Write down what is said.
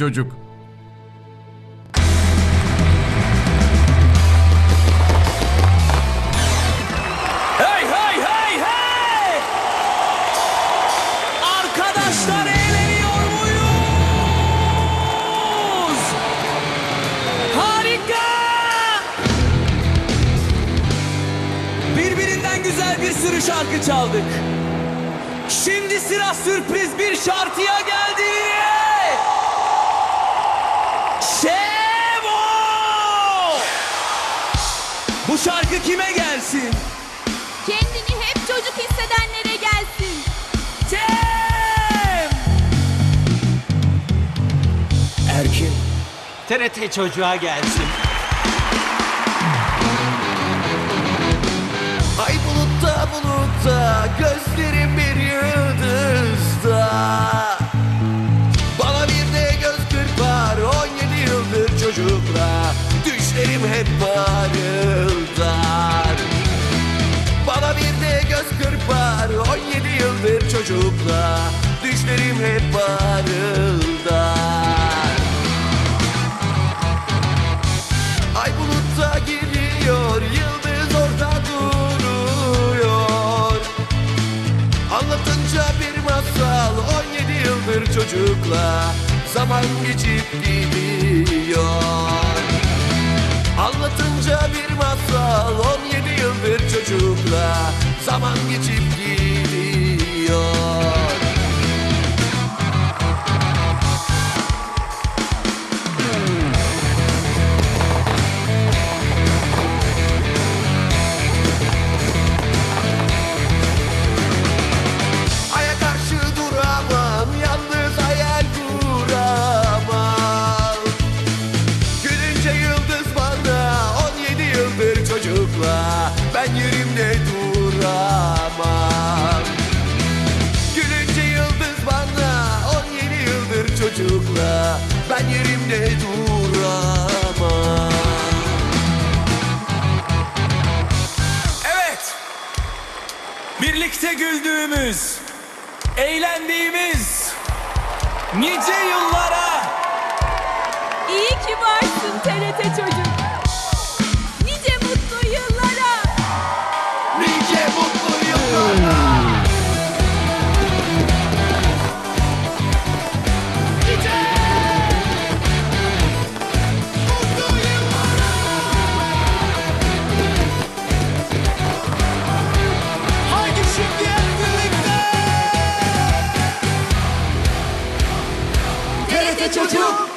çocuk. Hey hey hey hey! Arkadaşlar eğleniyor muyuz? Harika! Birbirinden güzel bir sürü şarkı çaldık. Şimdi sıra sürpriz bir şarkıya geldi. Şevo! Bu şarkı kime gelsin? Kendini hep çocuk hissedenlere gelsin. Cem! Erkin. TRT çocuğa gelsin. Ay bulutta bulutta gözlerim bir yıldızda Düşlerim hep parıldar Bana bir de göz kırpar 17 yıldır çocukla Düşlerim hep parıldar Ay bulutta gidiyor, yıldız orada duruyor. Anlatınca bir masal, 17 yıldır çocukla zaman geçip gidiyor. Çocukla zaman geçip gidiyor. Aya karşı duramam, yalnız hayal kuramam. Gülünce yıldız bana, 17 yıldır çocukla, ben yerimde duramam. Gülünce yıldız bana, 17 yıldır çocukla, ben yerimde duramam. Evet. Birlikte güldüğümüz, eğlendiğimiz nice yıllara İyi ki varsın TRT çocuk. Birlikte TRT çocuk